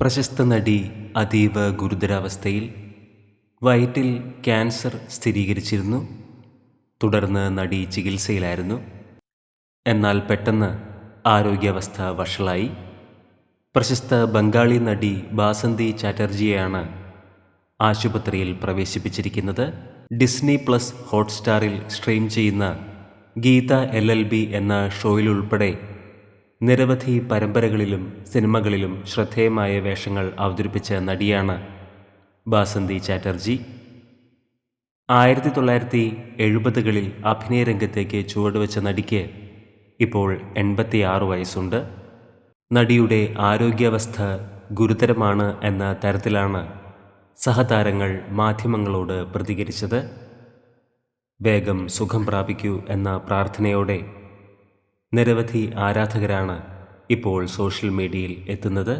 പ്രശസ്ത നടി അതീവ ഗുരുതരാവസ്ഥയിൽ വയറ്റിൽ ക്യാൻസർ സ്ഥിരീകരിച്ചിരുന്നു. തുടർന്ന് നടി ചികിത്സയിലായിരുന്നു. എന്നാൽ പെട്ടെന്ന് ആരോഗ്യാവസ്ഥ വഷളായി. പ്രശസ്ത ബംഗാളി നടി ബാസന്തി ചാറ്റർജിയെയാണ് ആശുപത്രിയിൽ പ്രവേശിപ്പിച്ചിരിക്കുന്നത്. ഡിസ്നി പ്ലസ് ഹോട്ട്സ്റ്റാറിൽ സ്ട്രീം ചെയ്യുന്ന ഗീത എൽ എൽ ബി എന്ന ഷോയിലുൾപ്പെടെ നിരവധി പരമ്പരകളിലും സിനിമകളിലും ശ്രദ്ധേയമായ വേഷങ്ങൾ അവതരിപ്പിച്ച നടിയാണ് ബാസന്തി ചാറ്റർജി. ആയിരത്തി തൊള്ളായിരത്തി എഴുപതുകളിൽ അഭിനയ രംഗത്തേക്ക് ചുവടുവെച്ച നടിക്ക് ഇപ്പോൾ എൺപത്തിയാറ് വയസ്സുണ്ട്. നടിയുടെ ആരോഗ്യാവസ്ഥ ഗുരുതരമാണ് എന്ന തരത്തിലാണ് സഹതാരങ്ങൾ മാധ്യമങ്ങളോട് പ്രതികരിച്ചത്. വേഗം സുഖം പ്രാപിക്കൂ എന്ന പ്രാർത്ഥനയോടെ നിരവധി ആരാധകരാണ് ഇപ്പോൾ സോഷ്യൽ മീഡിയയിൽ എത്തുന്നത്.